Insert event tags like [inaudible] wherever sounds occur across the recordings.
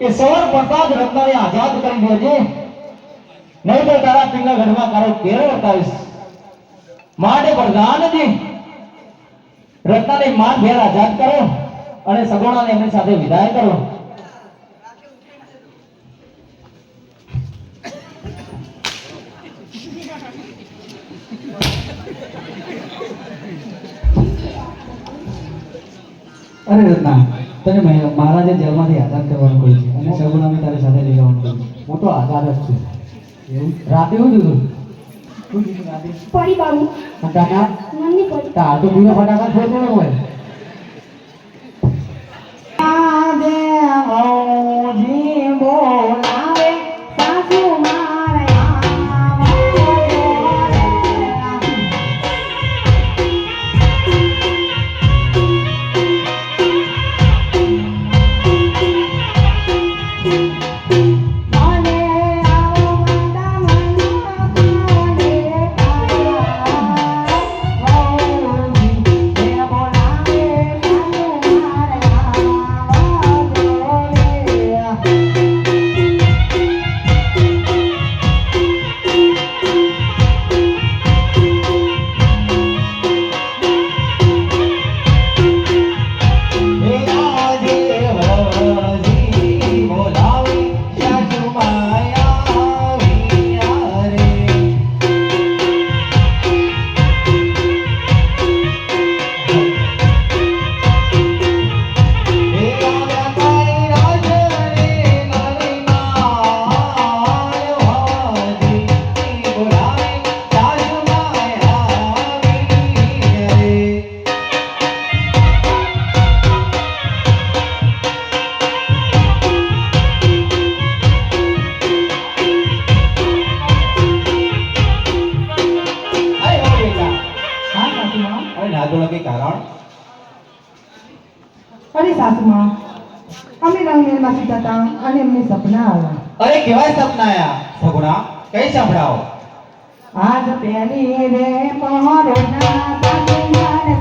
એ સવાર પડતા જ રત્નાને આઝાદ કરી દેજે નહીં તો તારા પિંગલા ઘરમાં તારો કેર બતાવીશ માટે પ્રધાનજી, રત્નાને માન ઘેર આઝાદ કરો. અને સગોણાને એમની સાથે વિદાય કરો. અરે રત્ના તને મહિ- મહારાજે જેલમાંથી આઝાદ કરવાનું કહ્યું છે? અને સગુણાને તારી સાથે લઈ જવાનું કહ્યું મોટો આઝાદ જ છું. એવું? રાતે શું થયું? રાતે? પડી બાબુ. ફટાકા? તાર તો બીજો ફટાકા છોડતો હોય. અમે સીધા હતા અને એમને સપના આવ્યા અરે કેવા સપના આયા સગુણા કઈ સંભળાવો? આજ પહેલી રે પહોરોના સાસુમાન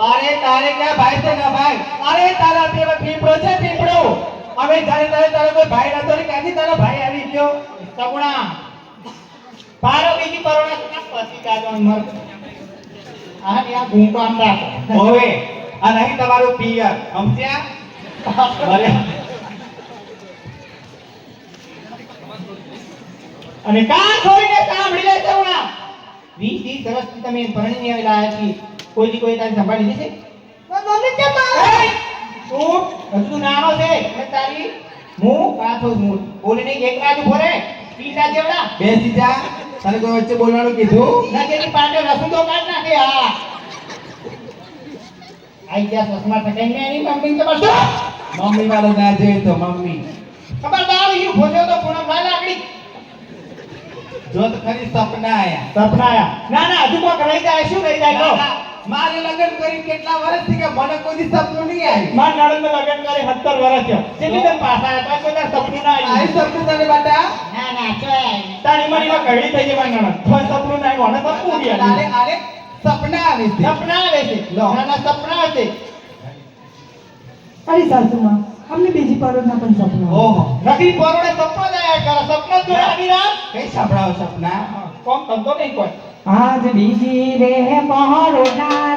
અરે તારે ક્યાં ભાઈ છે ના ભાઈ અરે તારા પેલો પીપળો છે પીપળો અમે જાણે તારે તારો કોઈ ભાઈ નતો ને ક્યાંથી તારો ભાઈ આવી ગયો સગુણા પારો બીજી પરોણા પસી જાજો મર આ ત્યાં ઘૂંટો આમ રાખો હવે આ નહીં તમારું પિયર સમજ્યા? [laughs] અને કાન ખોલીને સાંભળી લે સૌના વીસ ત્રીસ વર્ષથી તમે પરણીને આવેલા આયા છીએ. કોઈ દી કોઈ તારી સંભાળી લીધી છે મારે તું હજુ નાનો છે. અને તારી હું કાથો છું બોલીને એક બાજુ ફરે પીલા જેવડા. બેસી જા. તને કોઈ વચ્ચે બોલવાનું કીધું? ના તેની પાંડે રસું તો કાઢ નાખે હા. આઈ ગયા ચશ્મા ટકાઈને એની મમ્મી તો બસ મમ્મી વાળો ના જોઈએ તો મમ્મી. ખબરદાર ઈ ભોજો તો ના જો તો ખરી સપના આયા સપનાયા ના ના હજુ કોક રહી જાય શું રહી જાય મારે લગ્ન કરી કેટલા વર્ષથી કે મને કોઈ સપનું નહીં આવ્યું. માર નડન લગન કરી 17 વર્ષ થયો. કેટલી તને પાછા આયા કોઈ સપનું ના આવી આવ્યું સપનું તને બેટા ના ના છો તારી મારી માં ઘડી થઈ જાય માર નણંદ. કોઈ સપનું ના આવ્યું. મને સપનું નહીં આવ્યું. અરે અરે સપના આવે છે. સપના આવે છે. લો. ના ના સપના આવે છે. અરે સાસુમાં અમને બીજી પરોના પણ સપના ઓહો નથી પરોડે સપના આયા કરે સપના તો વિરાટ કઈ સાંભળાવ સપના? કોમ ધંધો નહીં કોઈ. આજ બીજી રે પહોળના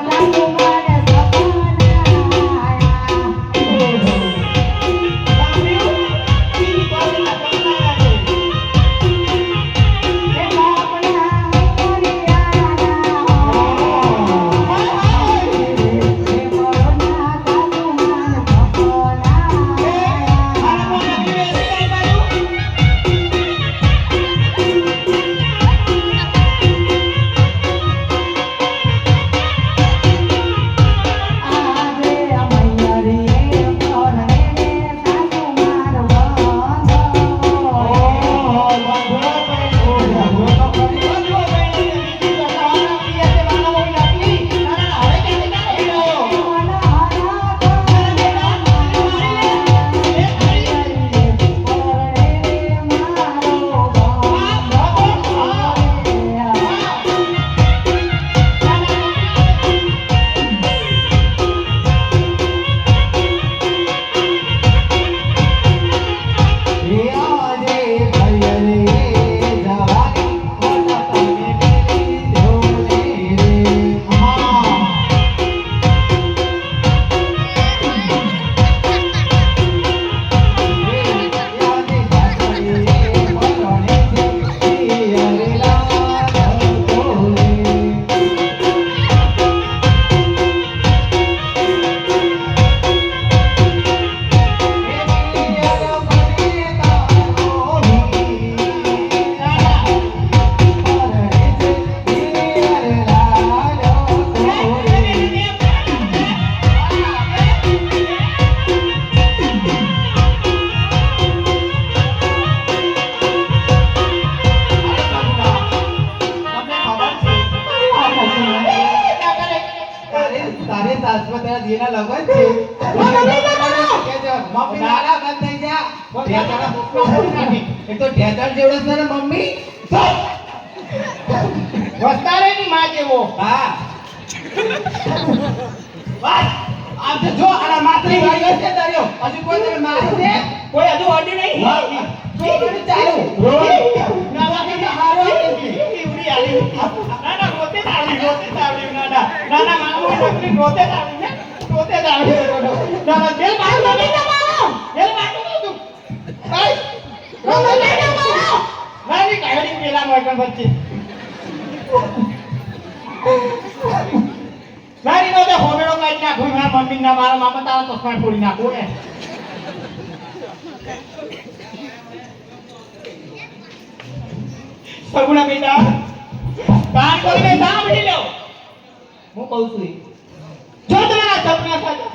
દીના લગન છે મમ્મી નાના બંધ થઈ જા. ઢેચણ એ તો ઢેચણ જેવડો છે ને મમ્મી. વસ્તારેની માં જેવો. હા. બસ આમ તો જો આના માત્રી ભાઈ છે તાર્યો હજુ કોઈ તને મારે છે? કોઈ હજુ અડી નહીં? જો ચાલુ. ના, ના, ના, હારો આલી. ના, ના, રોતે રોતે ના, ના. ના, ના, રોતે જ. ના, ના, જેલ બહાર ના તું. ભાઈ, આવડી. ના, પેલા. મારી નો તે હોમેડો કાઢી નાખું, મારા મમ્મી ના મારા મામા તારા ચશ્મા ફોડી નાખું ને. સગુણા બેટા કાન ખોલીને સાંભળી લો હું કહું છું જો સપના સાચા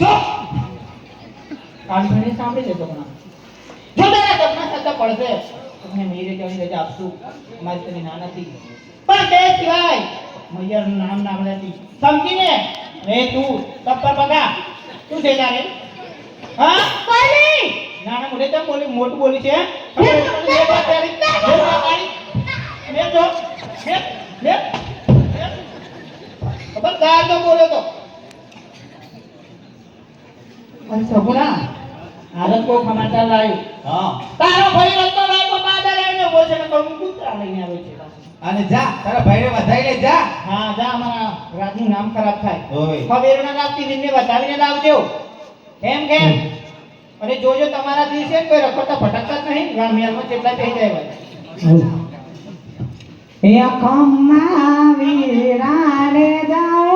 જો. જો તો રે તપ્પર બગા તું નાના મોઢે તેમ બોલી મોટું બોલી છે. બે જો બે જો બોલ્યો તો. અને સગુણા હાલત કો સમાચાર લાવ્યું. હા. તારો ભાઈ રસ્તો લાવ્યો પાદર આવીને બોલશે ને કહું કૂતરા લઈને આવ્યો છે અને જા તારા ભાઈને વધાઈ લે જા. હા જા મારા રાજનું નામ ખરાબ થાય. ઓય. ખબર ના લાગતી દિનને બતાવીને લાવજો. કેમ કેમ? અને જોજો તમારા દિવસે કોઈ રખડતા ભટકતા જ નહીં. ગામિયામાં કેટલા થઈ જાય ભાઈ એ ખમ્મા વીરાને જાઓ